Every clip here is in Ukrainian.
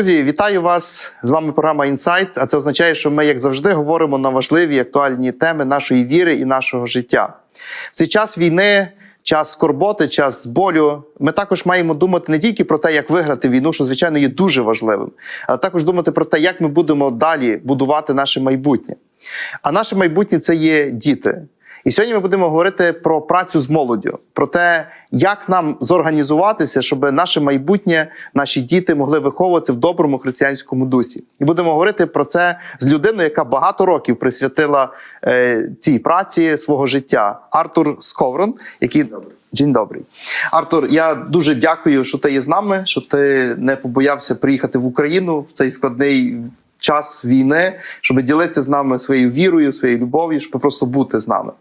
Друзі, вітаю вас! З вами програма Інсайт. А це означає, що ми, як завжди, говоримо на важливі актуальні теми нашої віри і нашого життя. В цей час війни, час скорботи, час болю. Ми також маємо думати не тільки про те, як виграти війну, що звичайно є дуже важливим, але також думати про те, як ми будемо далі будувати наше майбутнє. А наше майбутнє це є діти. І сьогодні ми будемо говорити про працю з молоддю, про те, як нам зорганізуватися, щоб наше майбутнє, наші діти могли виховуватися в доброму християнському дусі. І будемо говорити про це з людиною, яка багато років присвятила е, цій праці свого життя. Артур Сковрон, який День добрий. Артур, я дуже дякую, що ти є з нами, що ти не побоявся приїхати в Україну в цей складний час війни, щоб ділитися з нами своєю вірою, своєю любов'ю, щоб просто бути з нами.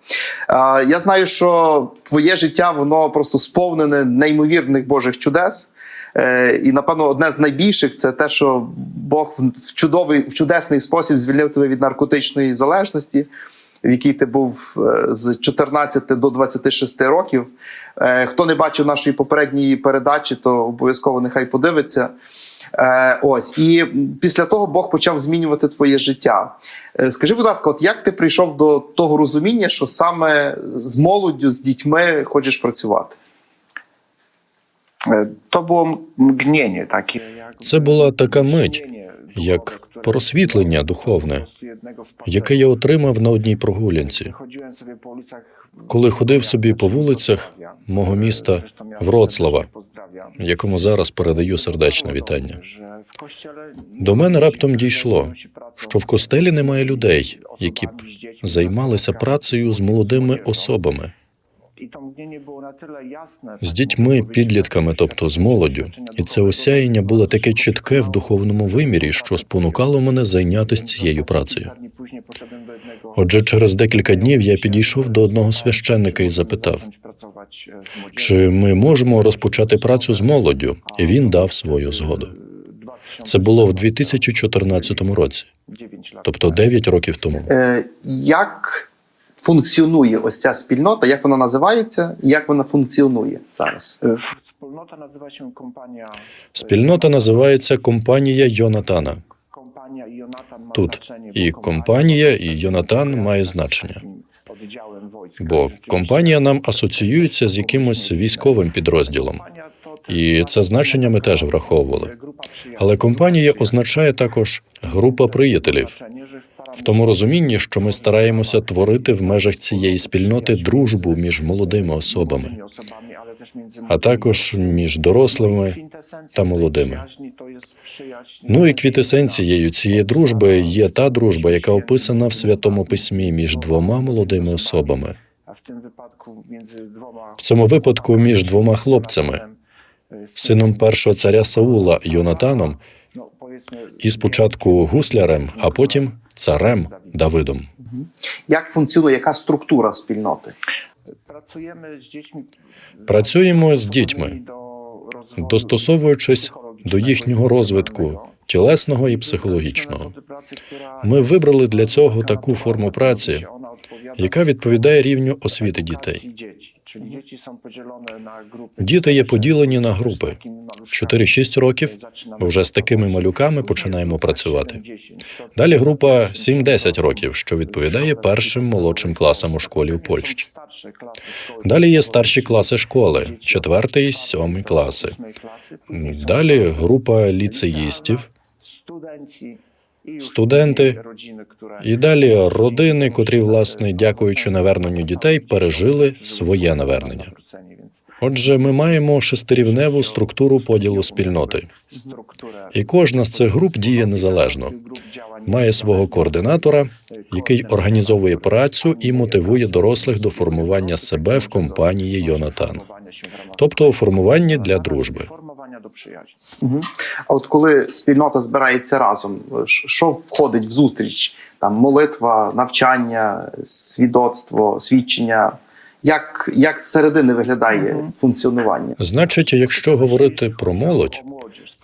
Я знаю, що твоє життя воно просто сповнене неймовірних Божих чудес. Е, І, напевно, одне з найбільших це те, що Бог в чудовий, в чудесний спосіб звільнив тебе від наркотичної залежності, в якій ти був е, з 14 до 26 років. Е, Хто не бачив нашої попередньої передачі, то обов'язково нехай подивиться. Е, Ось і після того Бог почав змінювати твоє життя. Е, Скажи, будь ласка, от як ти прийшов до того розуміння, що саме з молоддю, з дітьми хочеш працювати? То було mgnienie takie. Це була така мить, як просвітлення духовне, яке я отримав на одній прогулянці, коли ходив собі по вулицях мого міста Вроцлава, якому зараз передаю сердечне вітання. До мене раптом дійшло, що в костелі немає людей, які б займалися працею з молодими особами, з дітьми, підлітками, тобто з молоддю. І це осяяння було таке чітке в духовному вимірі, що спонукало мене зайнятися цією працею. Отже, через декілька днів я підійшов до одного священника і запитав, чи ми можемо розпочати працю з молоддю, і він дав свою згоду. Це було в 2014 році, тобто 9 років тому. Е, Як функціонує ось ця спільнота? Як вона називається? Як вона функціонує зараз? Się kompania. Спільнота називається компанія Йонатана. Тут і компанія, і Йонатан має значення. Бо компанія нам асоціюється з якимось військовим підрозділом, і це значення ми теж враховували. grupa. Але компанія означає також група приятелів, в тому розумінні, що ми стараємося творити в межах цієї спільноти дружбу між молодими особами, а також між дорослими. Та молодими. Ну і квітесенцією цієї дружби є та дружба, яка описана в святому письмі між двома молодими особами. В цьому випадку між двома хлопцями, сином першого царя Саула Йонатаном, і спочатку гуслярем, а потім царем Давидом. Як функціонує яка структура спільноти? Працюємо з дітьми, достосовуючись до їхнього розвитку тілесного і психологічного. Ми вибрали для цього таку форму праці, яка відповідає рівню освіти дітей. Діти є поділені на групи 4-6 років. Вже з такими малюками починаємо працювати. Далі група 7-10 років, що відповідає першим молодшим класам у школі у Польщі. Далі є старші класи школи, 4 7 класи. Далі група ліцеїстів, студенти. і далі родини, котрі, власне, дякуючи наверненню дітей, пережили своє навернення. Отже, ми маємо шестирівневу структуру поділу спільноти, і кожна з цих груп діє незалежно. Має свого координатора, який організовує працю і мотивує дорослих до формування себе в компанії Йонатан, тобто у формуванні для дружби. До. Угу. А от коли спільнота збирається разом, що входить в зустріч? Там молитва, навчання, свідоцтво, свідчення. Як, як зсередини виглядає функціонування? Значить, якщо говорити про молодь,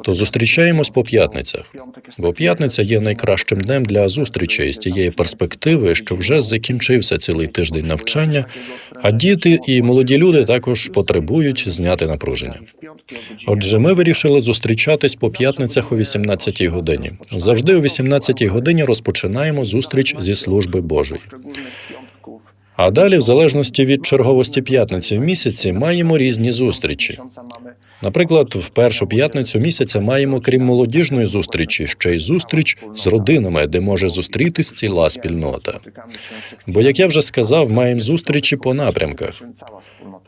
то зустрічаємось по п'ятницях. Бо п'ятниця є найкращим днем для зустрічей з тієї перспективи, що вже закінчився цілий тиждень навчання, а діти і молоді люди також потребують зняти напруження. Отже, ми вирішили зустрічатись по п'ятницях о 18-й годині. Завжди о 18-й годині розпочинаємо зустріч зі служби Божої. А далі, в залежності від черговості п'ятниці в місяці, маємо різні зустрічі. Наприклад, в першу п'ятницю місяця маємо, крім молодіжної зустрічі, ще й зустріч з родинами, де може зустрітись ціла спільнота. Бо, як я вже сказав, маємо зустрічі по напрямках.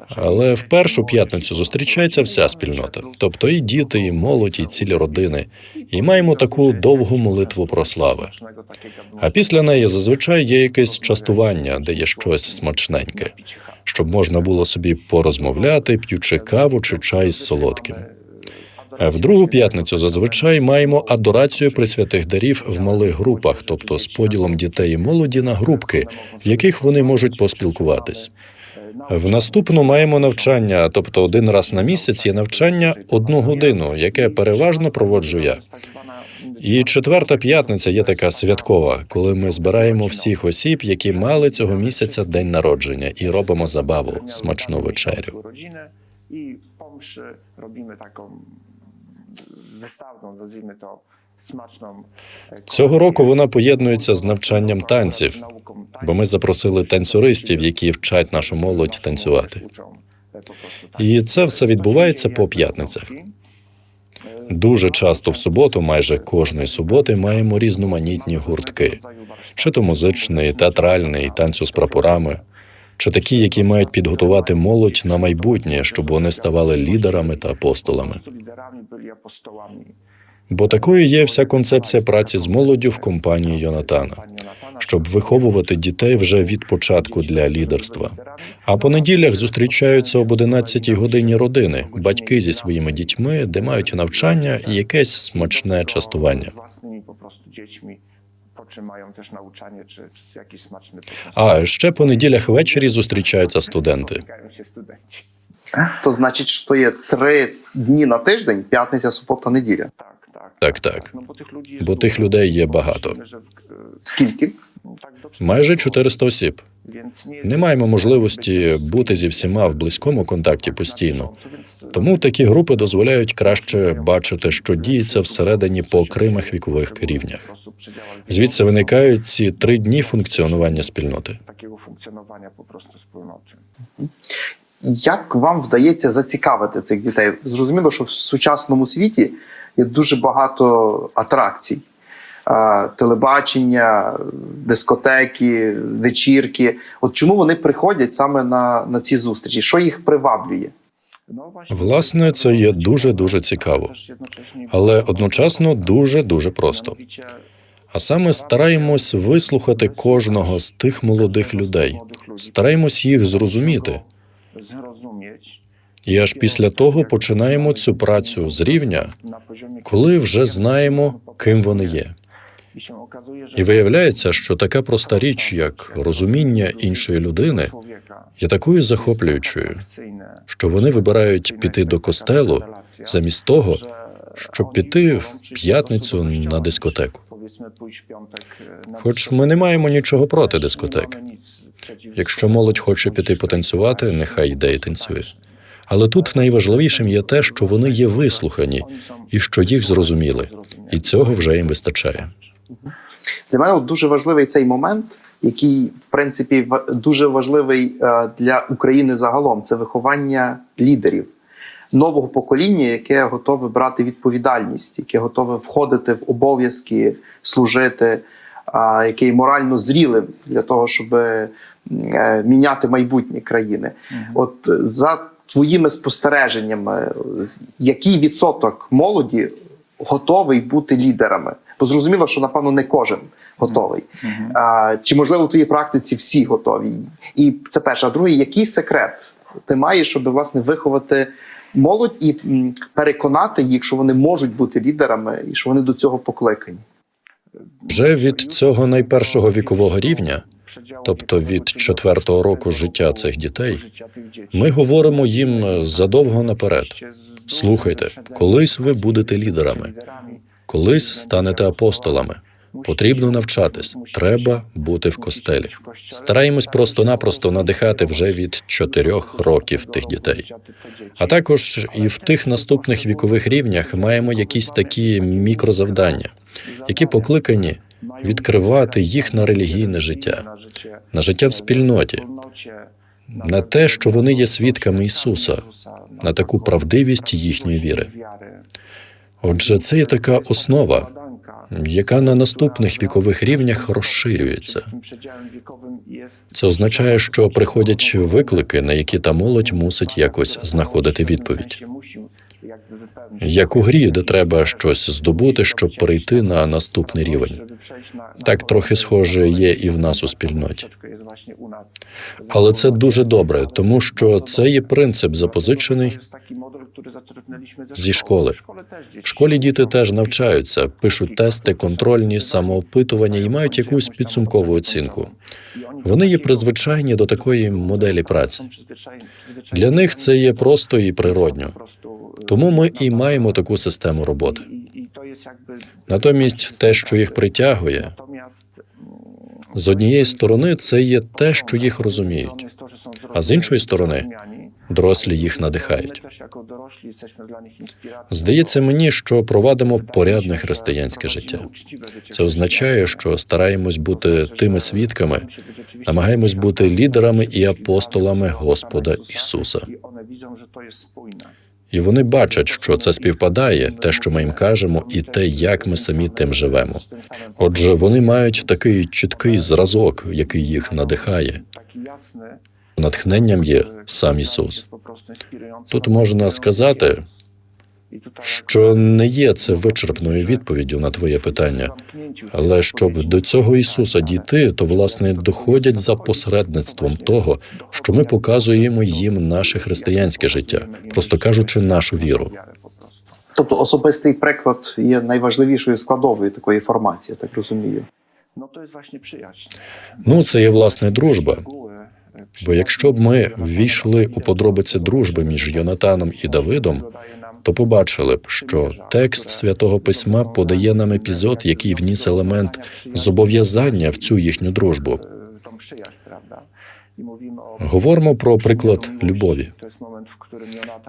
Але в першу п'ятницю зустрічається вся спільнота, тобто і діти, і молодь, і цілі родини. І маємо таку довгу молитву про слави. А після неї зазвичай є якесь частування, де є щось смачненьке, щоб можна було собі порозмовляти, п'ючи каву чи чай з солодким. А в другу п'ятницю зазвичай маємо адорацію присвятих дарів в малих групах, тобто з поділом дітей і молоді на групки, в яких вони можуть поспілкуватись. В наступну маємо навчання, тобто один раз на місяць є навчання одну годину, яке переважно проводжу я. І четверта п'ятниця є така святкова, коли ми збираємо всіх осіб, які мали цього місяця день народження, і робимо забаву, смачну вечерю. Robimy taką wystawną, nazwijmy to smaczną. e, Цього року вона поєднується з навчанням танців, бо ми запросили танцюристів, які вчать нашу молодь танцювати. І це все відбувається по п'ятницях. Дуже часто в суботу, майже кожної суботи, маємо різноманітні гуртки, чи то музичний, театральний, танцю з прапорами, чи такі, які мають підготувати молодь на майбутнє, щоб вони ставали лідерами та апостолами. Бо такою є вся концепція праці з молоддю в компанії Йонатана, щоб виховувати дітей вже від початку для лідерства. А по неділях зустрічаються об 11 годині родини, батьки зі своїми дітьми, де мають навчання і якесь смачне частування. Nauczanie czy, czy jakiś smaczny początek. А ще по неділях ввечері зустрічаються студенти. То значить, що є три дні на тиждень: п'ятниця, субота, неділя. Tak, tak. Так, так. Tych Бо тих людей є багато. E, Скільки? Майже 400 400 осіб. Не маємо можливості бути зі всіма в близькому контакті постійно. Тому такі групи дозволяють краще бачити, що діється всередині по окремих вікових рівнях. Звідси виникають ці три дні функціонування спільноти. Як вам вдається зацікавити цих дітей? Зрозуміло, що в сучасному світі є дуже багато атракцій. Телебачення, дискотеки, вечірки. От чому вони приходять саме на, на ці зустрічі? Що їх приваблює? Власне, це є дуже-дуже цікаво, але одночасно дуже-дуже просто. А саме стараємось вислухати кожного з тих молодих людей, стараємось їх зрозуміти. І аж після того починаємо цю працю з рівня, коли вже знаємо, ким вони є. І виявляється, що така проста річ, як розуміння іншої людини, є такою захоплюючою, що вони вибирають піти до костелу замість того, щоб піти в п'ятницю на дискотеку. Хоч ми не маємо нічого проти дискотек. Якщо молодь хоче піти потанцювати, нехай йде і танцює. Але тут найважливішим є те, що вони є вислухані і що їх зрозуміли, і цього вже їм вистачає. Для мене дуже важливий цей момент, який, в принципі, дуже важливий е, для України загалом. Це виховання лідерів нового покоління, яке готове брати відповідальність, яке готове входити в обов'язки, служити, а, яке є морально зрілим для того, щоб е, міняти майбутнє країни. От е, за твоїми спостереженнями, який відсоток молоді готовий бути лідерами? Бо зрозуміло, що напевно не кожен готовий. А, чи можливо в твоїй практиці всі готові? І це перше. А друге, який секрет ти маєш, щоб власне виховати молодь і переконати їх, що вони можуть бути лідерами і що вони до цього покликані? Вже від цього найпершого вікового рівня, тобто від четвертого року життя цих дітей, ми говоримо їм задовго наперед. Слухайте, колись ви будете лідерами, колись станете апостолами. Потрібно навчатись, треба бути в костелі. Стараємось просто-напросто надихати вже від чотирьох років тих дітей. А також і в тих наступних вікових рівнях маємо якісь такі мікрозавдання, які покликані відкривати їх на релігійне життя, на життя в спільноті, на те, що вони є свідками Ісуса, на таку правдивість їхньої віри. Отже, це є така основа, яка на наступних вікових рівнях розширюється. Це означає, що приходять виклики, на які та молодь мусить якось знаходити відповідь. Як у грі, де треба щось здобути, щоб перейти на наступний рівень. Так трохи схоже є і в нас у спільноті. Але це дуже добре, тому що це є принцип запозичений зі школи. В школі діти теж навчаються, пишуть тести, контрольні, самоопитування і мають якусь підсумкову оцінку. Вони є призвичайні до такої моделі праці. Для них це є просто і природньо. Тому ми і маємо таку систему роботи. Натомість, те, що їх притягує, з однієї сторони, це є те, що їх розуміють, а з іншої сторони, дорослі їх надихають. Здається мені, що провадимо порядне християнське життя. Це означає, що стараємось бути тими свідками, намагаємось бути лідерами і апостолами Господа Ісуса. І вони бачать, що це співпадає, те, що ми їм кажемо, і те, як ми самі тим живемо. Отже, вони мають такий чіткий зразок, який їх надихає. Натхненням є сам Ісус. Тут можна сказати, що не є це вичерпною відповіддю на твоє питання, але щоб до цього Ісуса дійти, то власне доходять за посередництвом того, що ми показуємо їм наше християнське життя, просто кажучи, нашу віру. Тобто особистий приклад є найважливішою складовою такої формації, так розумію. Ну, це є власне дружба. Бо якщо б ми ввійшли у подробиці дружби між Йонатаном і Давидом, то побачили б, що текст святого письма подає нам епізод, який вніс елемент зобов'язання в цю їхню дружбу. Говоримо про приклад любові.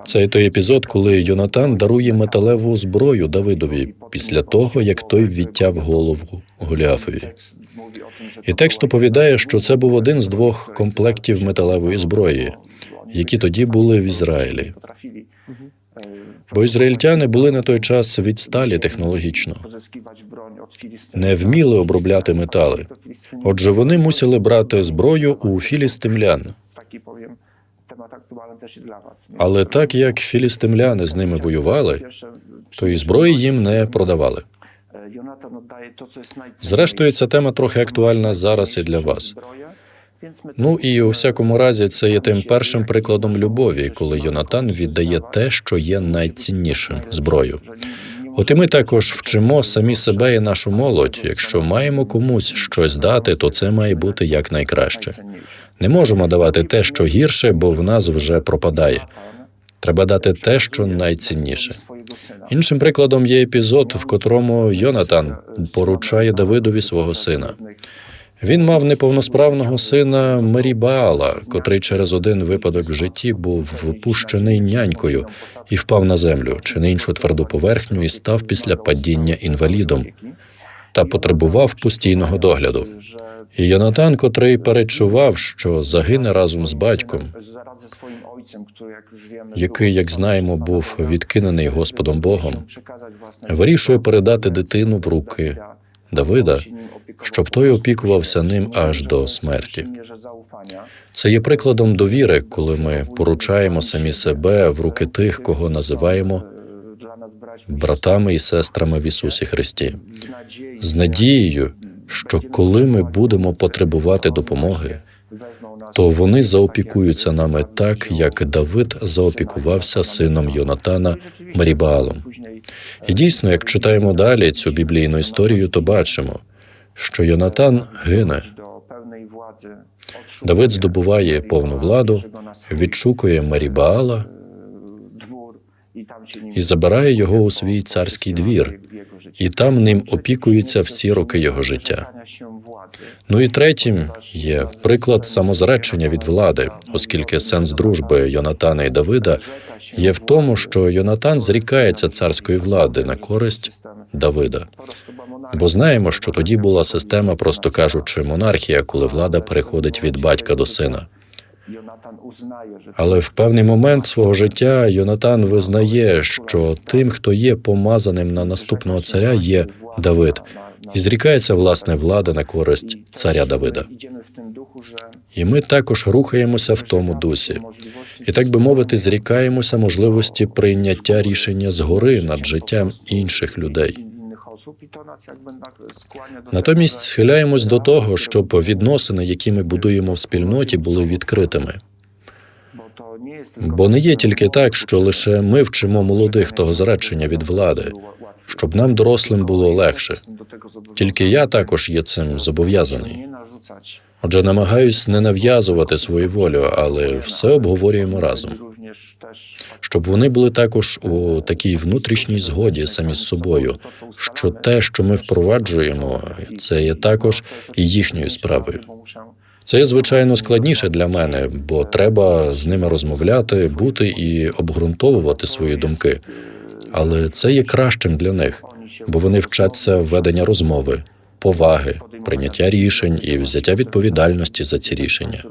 Це той епізод, коли Йонатан дарує металеву зброю Давидові після того, як той відтяв голову Голіафові. І текст оповідає, що це був один з двох комплектів металевої зброї, які тоді були в Ізраїлі. Бо ізраїльтяни були на той час відсталі технологічно, не вміли обробляти метали. Отже, вони мусили брати зброю у філістимлян. Але так як філістимляни з ними воювали, то і зброї їм не продавали. Зрештою, ця тема трохи актуальна зараз і для вас. Ну і у всякому разі, це є тим першим прикладом любові, коли Йонатан віддає те, що є найціннішим зброю. От і ми також вчимо самі себе і нашу молодь. Якщо маємо комусь щось дати, то це має бути якнайкраще. Не можемо давати те, що гірше, бо в нас вже пропадає. Треба дати те, що найцінніше. Іншим прикладом є епізод, в котрому Йонатан поручає Давидові свого сина. Він мав неповносправного сина Мерібаала, котрий через один випадок в житті був впущений нянькою і впав на землю чи на іншу тверду поверхню і став після падіння інвалідом та потребував постійного догляду. І Йонатан, котрий перечував, що загине разом з батьком, який, як знаємо, був відкинений Господом Богом, вирішує передати дитину в руки Давида, щоб той опікувався ним аж до смерті. Це є прикладом довіри, коли ми поручаємо самі себе в руки тих, кого називаємо братами і сестрами в Ісусі Христі, з надією, що коли ми будемо потребувати допомоги, то вони заопікуються нами так, як Давид заопікувався сином Йонатана Марібаалом. І дійсно, як читаємо далі цю біблійну історію, то бачимо, що Йонатан гине. Давид здобуває повну владу, відшукує Марібаала і забирає його у свій царський двір, і там ним опікуються всі роки його життя. Ну і третім є приклад самозречення від влади, оскільки сенс дружби Йонатана і Давида є в тому, що Йонатан зрікається царської влади на користь Давида. Бо знаємо, що тоді була система, просто кажучи, монархія, коли влада переходить від батька до сина. Але в певний момент свого життя Йонатан визнає, що тим, хто є помазаним на наступного царя, є Давид, і зрікається власне влада на користь царя Давида. І ми також рухаємося в тому дусі, і так би мовити, зрікаємося можливості прийняття рішення згори над життям інших людей. Натомість схиляємось до того, щоб відносини, які ми будуємо в спільноті, були відкритими. Бо не є тільки так, що лише ми вчимо молодих того зречення від влади, щоб нам дорослим було легше. Тільки я також є цим зобов'язаний. Отже, намагаюсь не нав'язувати свою волю, але все обговорюємо разом, щоб вони були також у такій внутрішній згоді самі з собою, що те, що ми впроваджуємо, це є також і їхньою справою. Це звичайно складніше для мене, бо треба з ними розмовляти, бути і обґрунтовувати свої думки. Але це є кращим для них, бо вони вчаться ведення розмови, поваги, прийняття рішень і взяття відповідальності за ці рішення.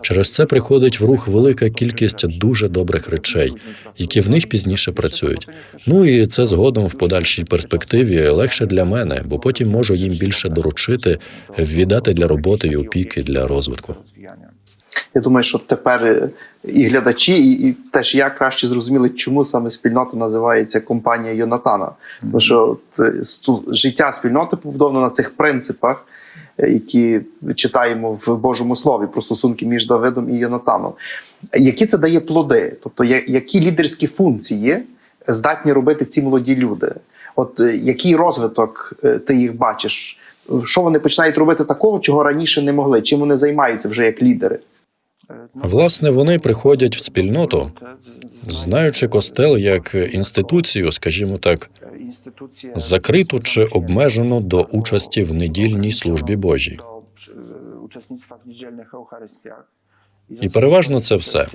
Через це приходить в рух велика кількість дуже добрих речей, які в них пізніше працюють. Ну і це згодом в подальшій перспективі легше для мене, бо потім можу їм більше доручити, віддати для роботи і опіки для розвитку. Я думаю, що тепер е, і глядачі, і, і теж я краще зрозуміли, чому саме спільнота називається компанія Йонатана. Тому що от, е, життя спільноти побудовано на цих принципах, е, які читаємо в Божому Слові про стосунки між Давидом і Йонатаном. Які це дає плоди? Тобто, я- які лідерські функції здатні робити ці молоді люди? От який розвиток ти їх бачиш? Що вони починають робити такого, чого раніше не могли? Чим вони займаються вже як лідери? Власне, вони приходять в спільноту, знаючи костел як інституцію, скажімо так, закриту чи обмежену до участі в недільній службі Божій. І переважно це все.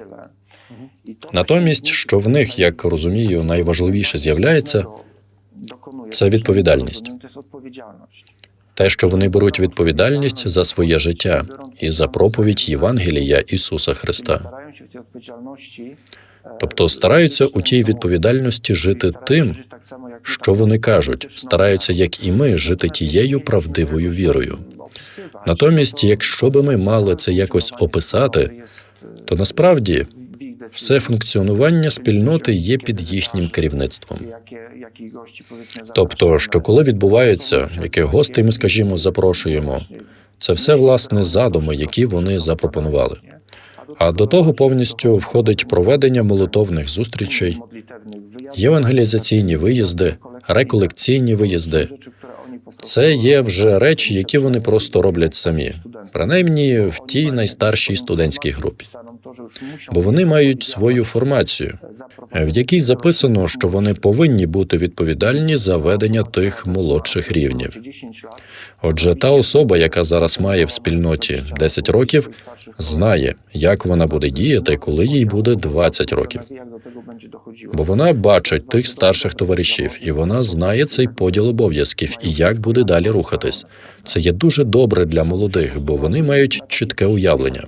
Натомість, що в них, як розумію, найважливіше з'являється, це відповідальність. Те, що вони беруть відповідальність за своє життя і за проповідь Євангелія Ісуса Христа. Тобто стараються у тій відповідальності жити тим, що вони кажуть, стараються, як і ми, жити тією правдивою вірою. Натомість, якщо би ми мали це якось описати, то насправді все функціонування спільноти є під їхнім керівництвом. Тобто, що коли відбувається, яких гостей ми, скажімо, запрошуємо, це все власне задуми, які вони запропонували. А до того повністю входить проведення молитовних зустрічей, євангелізаційні виїзди, реколекційні виїзди. Це є вже речі, які вони просто роблять самі, принаймні в тій найстаршій студентській групі. Бо вони мають свою формацію, в якій записано, що вони повинні бути відповідальні за ведення тих молодших рівнів. Отже, та особа, яка зараз має в спільноті 10 років, знає, як вона буде діяти, коли їй буде 20 років. Бо вона бачить тих старших товаришів, і вона знає цей поділ обов'язків і як буде далі рухатись. Це є дуже добре для молодих, бо вони мають чітке уявлення.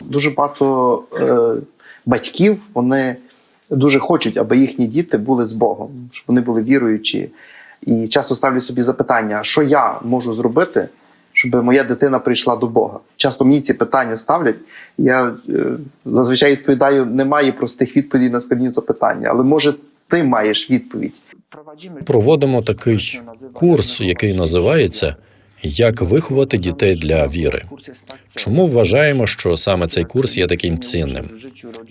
Дуже багато е, батьків вони дуже хочуть, аби їхні діти були з Богом, щоб вони були віруючі. І часто ставлять собі запитання, що я можу зробити, щоб моя дитина прийшла до Бога. Часто мені ці питання ставлять. Я е, зазвичай відповідаю: немає простих відповідей на складні запитання, але може ти маєш відповідь. Проводимо такий курс, який називається Як виховати дітей для віри? Чому вважаємо, що саме цей курс є таким цінним?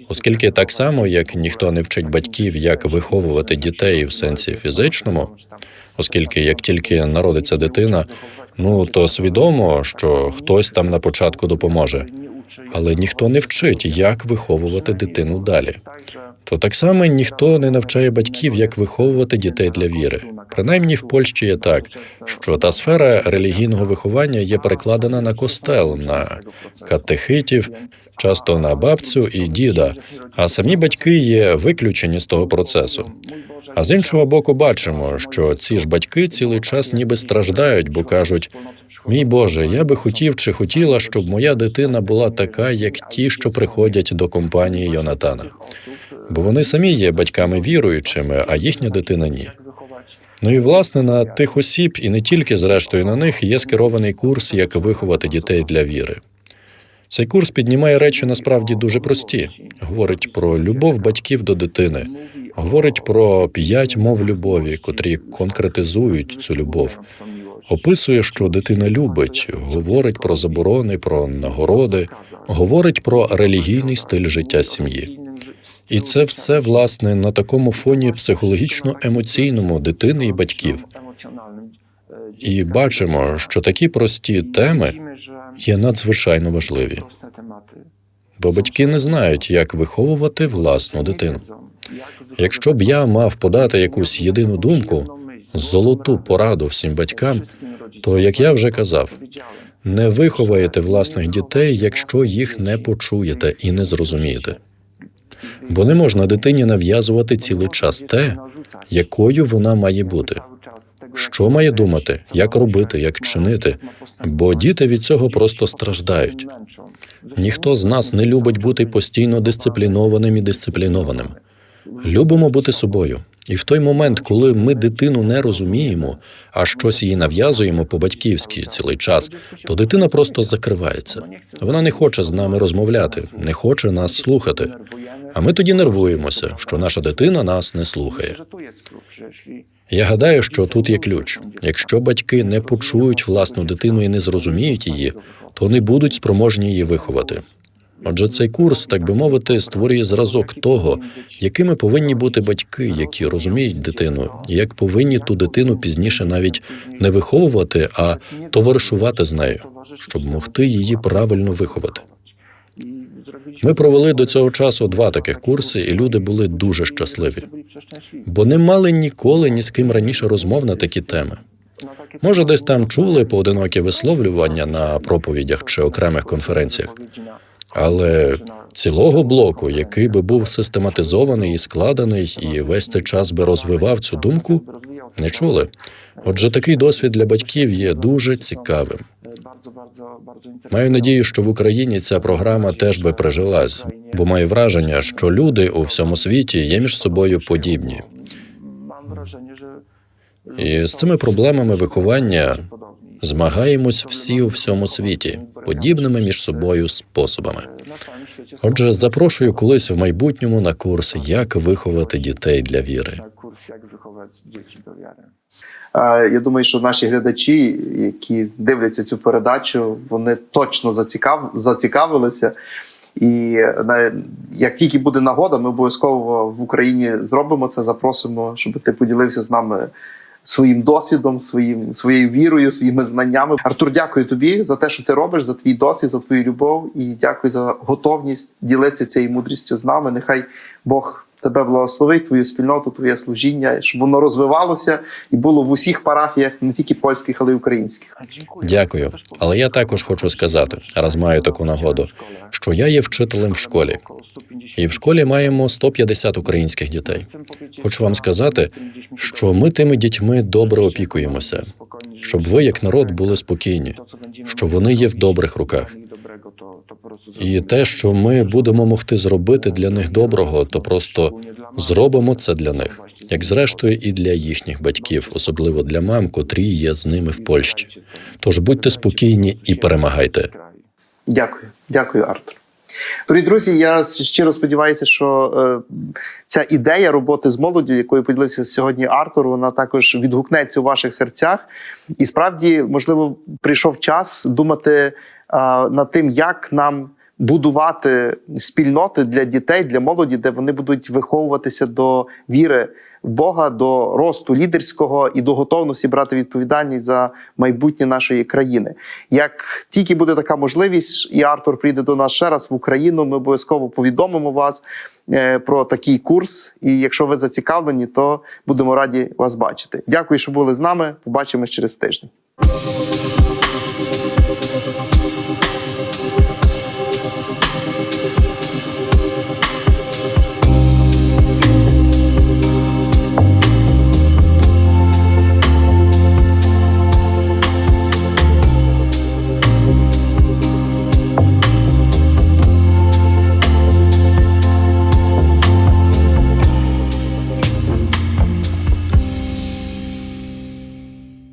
Оскільки так само, як ніхто не вчить батьків, як виховувати дітей в сенсі фізичному, оскільки як тільки народиться дитина, ну то свідомо, що хтось там на початку допоможе, але ніхто не вчить, як виховувати дитину далі. То так само ніхто не навчає батьків, як виховувати дітей для віри. Принаймні в Польщі є так, що та сфера релігійного виховання є перекладена на костел, на катехитів, часто на бабцю і діда, а самі батьки є виключені з того процесу. А з іншого боку, бачимо, що ці ж батьки цілий час ніби страждають, бо кажуть: мій Боже, я би хотів чи хотіла, щоб моя дитина була така, як ті, що приходять до компанії Йонатана. Бо вони самі є батьками віруючими, а їхня дитина ні. Ну і власне на тих осіб, і не тільки зрештою на них, є скерований курс, як виховати дітей для віри. Цей курс піднімає речі насправді дуже прості. Говорить про любов батьків до дитини, говорить про п'ять мов любові, котрі конкретизують цю любов. Описує, що дитина любить, говорить про заборони, про нагороди, говорить про релігійний стиль життя сім'ї. І це все власне на такому фоні психологічно-емоційному дитини і батьків. І бачимо, що такі прості теми є надзвичайно важливі, бо батьки не знають, як виховувати власну дитину. Якщо б я мав подати якусь єдину думку, золоту пораду всім батькам, то як я вже казав, не виховаєте власних дітей, якщо їх не почуєте і не зрозумієте. Бо не можна дитині нав'язувати цілий час те, якою вона має бути. Що має думати, як робити, як чинити, бо діти від цього просто страждають. Ніхто з нас не любить бути постійно дисциплінованим і дисциплінованим. Любимо бути собою. І в той момент, коли ми дитину не розуміємо, а щось їй нав'язуємо по-батьківськи цілий час, то дитина просто закривається. Вона не хоче з нами розмовляти, не хоче нас слухати. А ми тоді нервуємося, що наша дитина нас не слухає. Я гадаю, що тут є ключ. Якщо батьки не почують власну дитину і не зрозуміють її, то не будуть спроможні її виховати. Отже, цей курс, так би мовити, створює зразок того, якими повинні бути батьки, які розуміють дитину, і як повинні ту дитину пізніше навіть не виховувати, а товаришувати з нею, щоб могти її правильно виховати. Ми провели до цього часу два таких курси, і люди були дуже щасливі, бо не мали ніколи ні з ким раніше розмов на такі теми. Може, десь там чули поодинокі висловлювання на проповідях чи окремих конференціях, але цілого блоку, який би був систематизований і складений, і весь цей час би розвивав цю думку, не чули. Отже, такий досвід для батьків є дуже цікавим. Маю надію, що в Україні ця програма теж би прижилась, бо маю враження, що люди у всьому світі є між собою подібні. І з цими проблемами виховання змагаємось всі у всьому світі подібними між собою способами. Отже, запрошую колись в майбутньому на курс Як виховати дітей для віри. Я думаю, що наші глядачі, які дивляться цю передачу, вони точно зацікав... зацікавилися. І на- як тільки буде нагода, ми обов'язково в Україні зробимо це, запросимо, щоб ти поділився з нами своїм досвідом, своїм, своєю вірою, своїми знаннями. Артур, дякую тобі за те, що ти робиш, за твій досвід, за твою любов і дякую за готовність ділитися цією мудрістю з нами. Нехай Бог тебе благословить, твою спільноту, твоє служіння, щоб воно розвивалося і було в усіх парафіях, не тільки польських, але й українських. Дякую. Але я також хочу сказати, раз маю таку нагоду, що я є вчителем в школі, і в школі маємо 150 українських дітей. Хочу вам сказати, що ми тими дітьми добре опікуємося, щоб ви, як народ, були спокійні, що вони є в добрих руках. І те, що ми будемо могти зробити для них доброго, то просто зробимо це для них, як зрештою і для їхніх батьків, особливо для мам, котрі є з ними в Польщі. Тож будьте спокійні і перемагайте. Дякую, дякую, Артур. Дорогі друзі, я щиро сподіваюся, що е, ця ідея роботи з молоддю, якою поділився сьогодні Артур, вона також відгукнеться у ваших серцях. І справді, можливо, прийшов час думати е, над тим, як нам будувати спільноти для дітей, для молоді, де вони будуть виховуватися до віри Бога, до росту лідерського і до готовності брати відповідальність за майбутнє нашої країни. Як тільки буде така можливість, і Артур прийде до нас ще раз в Україну, ми обов'язково повідомимо вас е, про такий курс. І якщо ви зацікавлені, то будемо раді вас бачити. Дякую, що були з нами. Побачимось через тиждень.